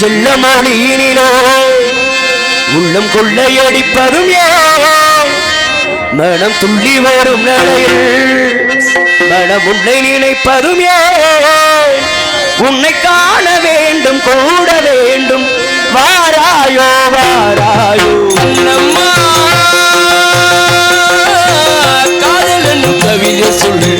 சின்ன மணியினோ உள்ளம் கொள்ளையடிப்பதும் மனம் துள்ளி வரும் நிலையில் மனம் உன்னை நினைப்பதும் உன்னை காண வேண்டும் கூட வேண்டும். வாராயோ வாராயோ. கவிதை சொல்லு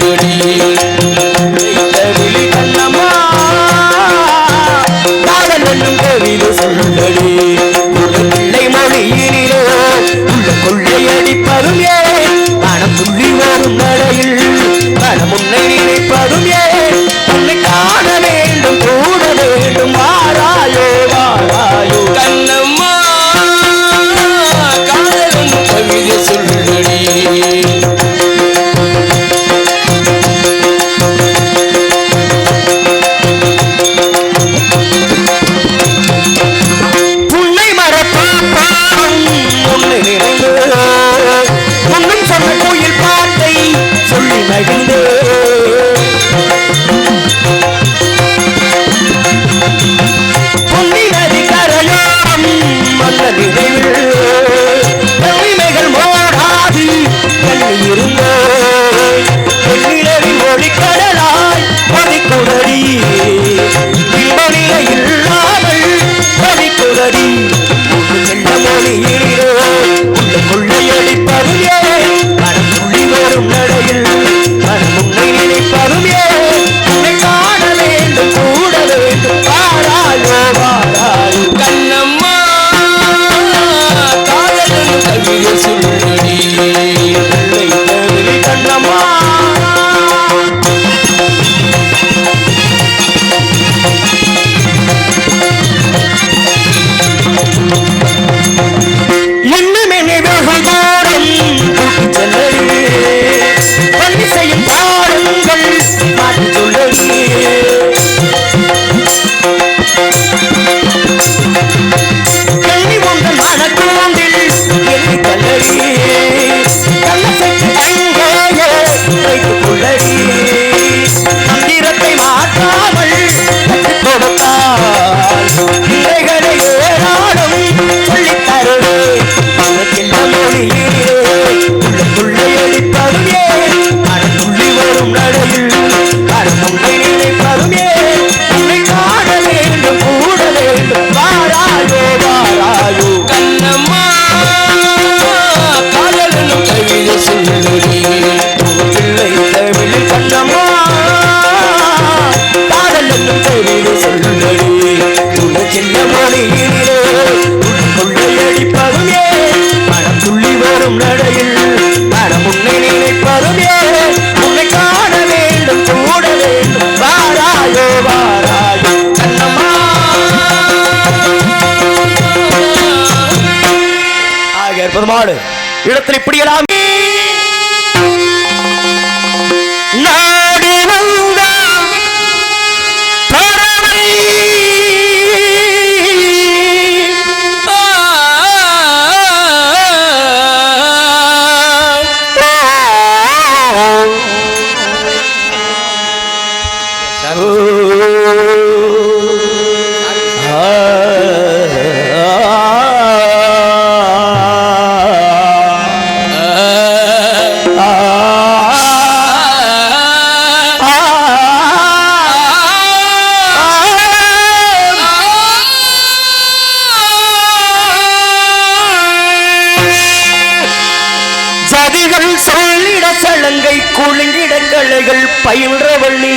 பயில்ற வள்ளி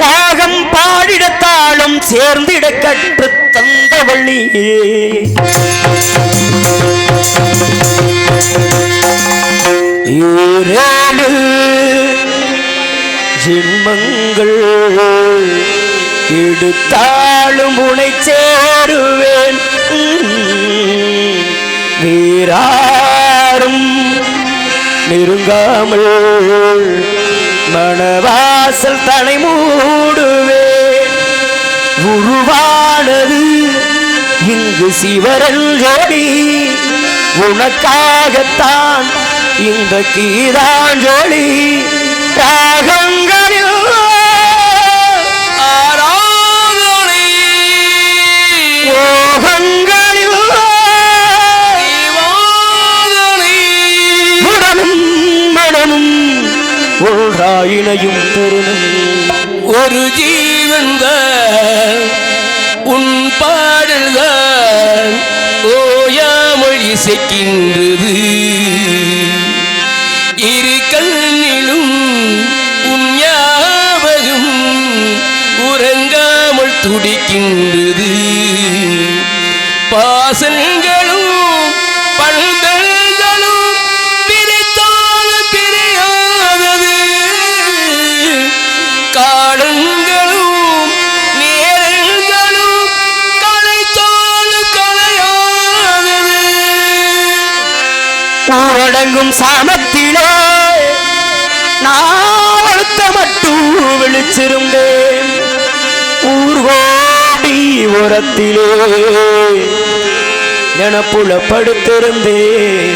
ராகம் பாடிடத்தாலும் சேர்ந்திட கற்று தந்த வள்ளி யூரேழு ஜிம்மங்கள் எடுத்தாலும் உனை சேருவேன். வீரா நெருங்காமல் மணவாசல் தலை மூடுவே உருவானது இங்கு சிவரல் ஜோடி உனக்காகத்தான் இந்த கீதாஞ்சோழி ராகம் மனமும் ஒன்றாயினையும் தருணம் ஒரு ஜீவன் உன் பாடல்கள் ஓயாமல் இசைக்கின்றது. இரு கண்ணிலும் உன் ஞாபகம் உறங்காமல் துடிக்கின்றது. பாசங்களும் பழுதல் தொடங்கும் சாமத்திலே நான் அழுத்த மட்டும் விழிச்சிருந்தேன். ஊர்கோடி உரத்திலே நினப்புல படுத்திருந்தேன்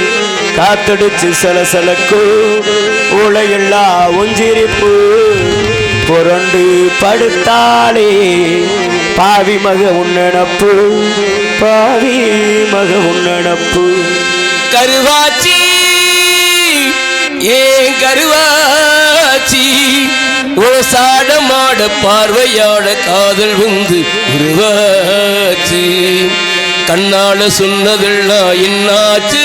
காத்தடிச்சு சலசலக்கு உலையெல்லா ஒஞ்சிரிப்பு புரண்டு படுத்தாளே. பாவி மக உன்னப்பு பாவி மக உன்னப்பு கருவாச்சி ஏன் கருவாச்சி? ஒரு சாடமாட பார்வையாட காதல் வந்து உருவாச்சு. கண்ணால சொன்னதெல்லாம் என்னாச்சு?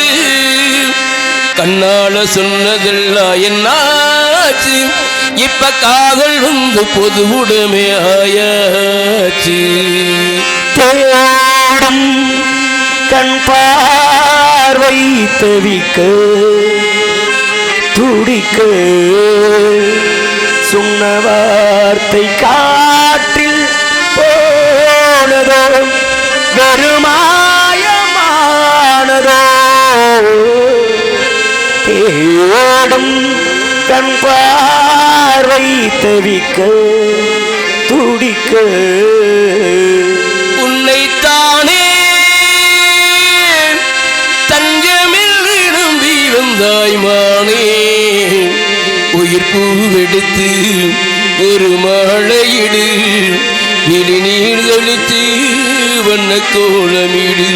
கண்ணால சொன்னதெல்லாம் என்னாச்சு? இப்ப காதல் வந்து பொது உடமை ஆயாச்சு. தேடும் கண் பார்வை தவிக்க துடிக்க. சொன்ன வார்த்தை காற்றில் போனதோ வெறுமாயமானதோ. தேடும் கண் பார்வை தவிக்க துடிக்க. எடுத்து ஒரு மழையிடு விழி நீர் தெளித்து வண்ண கோலமிடு.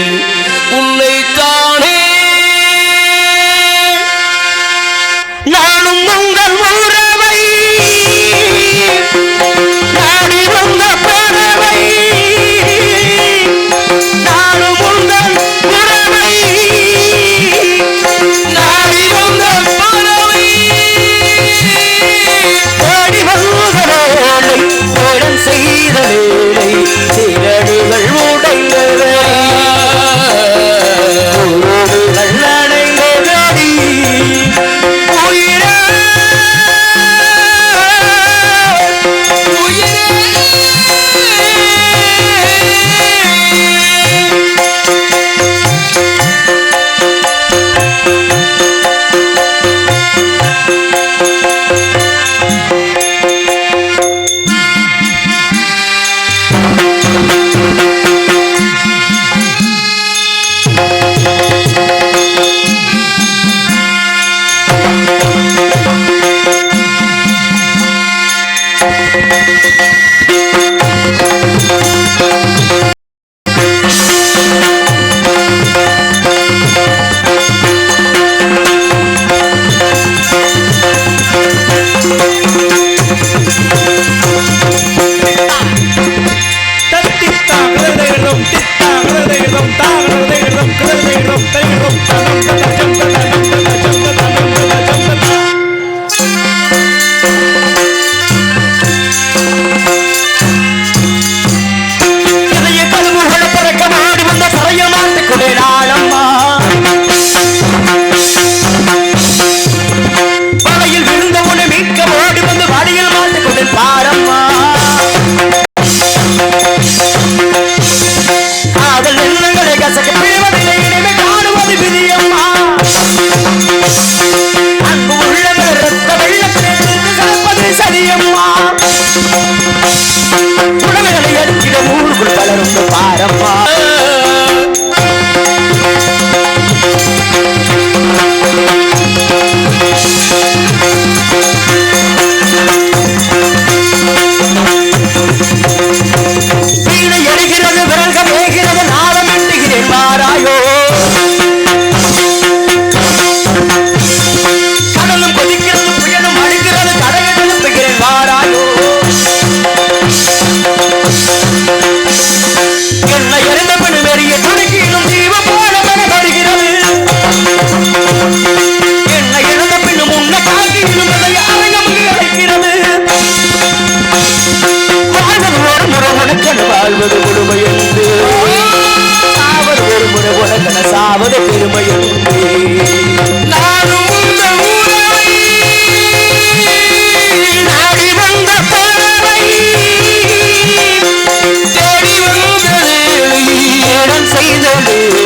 Holy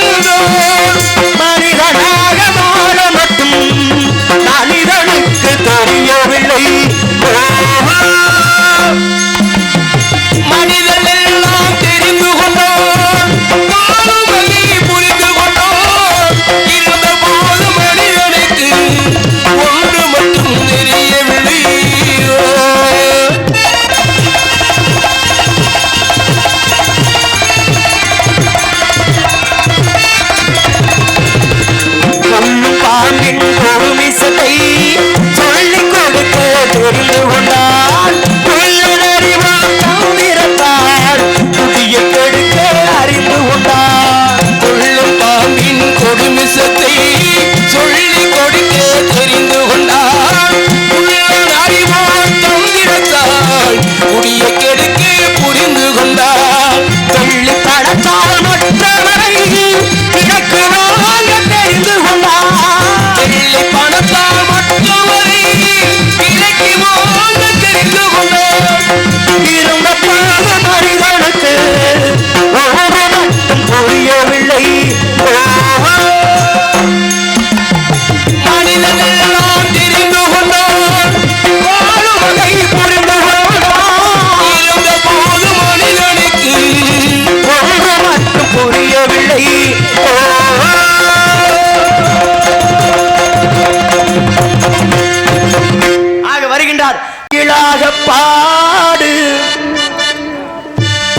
নূর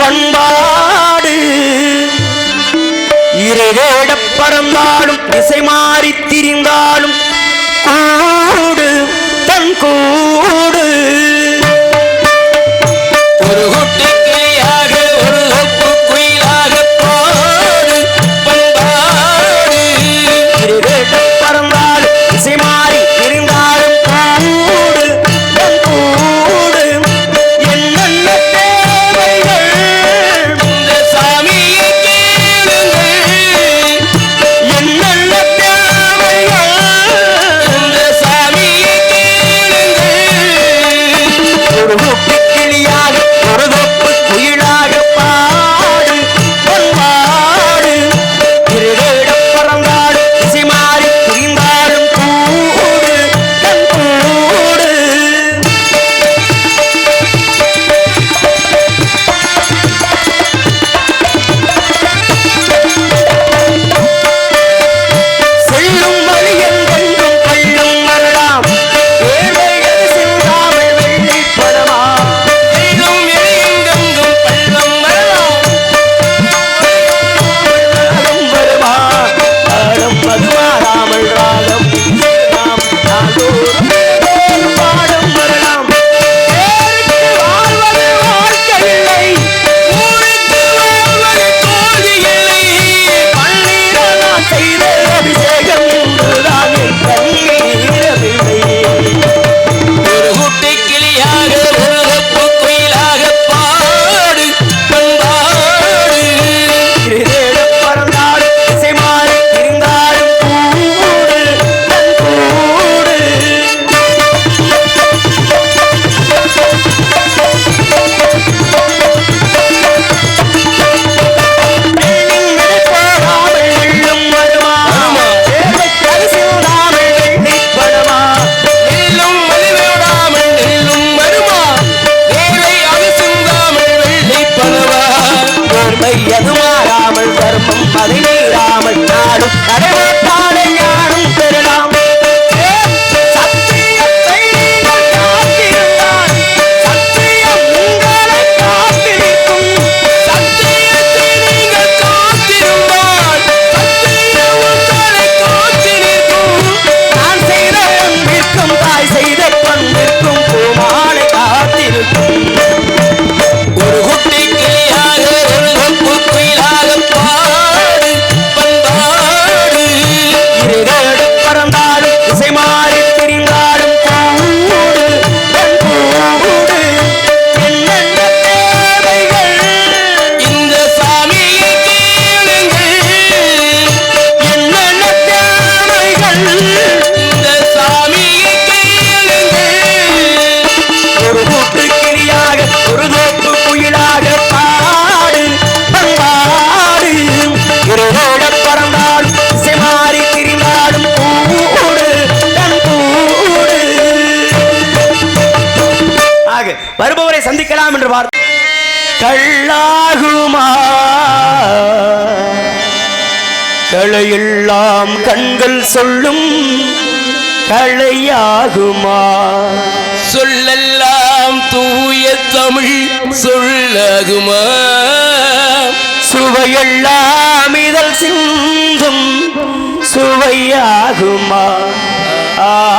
பண்பாடு. இறைவேட பறந்தாலும் திசை மாறி திரிந்தாலும் கூடு தன் கூடு. கல்லாகுமா? களையெல்லாம் கண்கள் சொல்லும் களையாகுமா? சொல்லெல்லாம் தூய தமிழ் சொல்லகுமா? சுவையெல்லாம் இதழ் சிந்தும் சுவையாகுமா? ஆ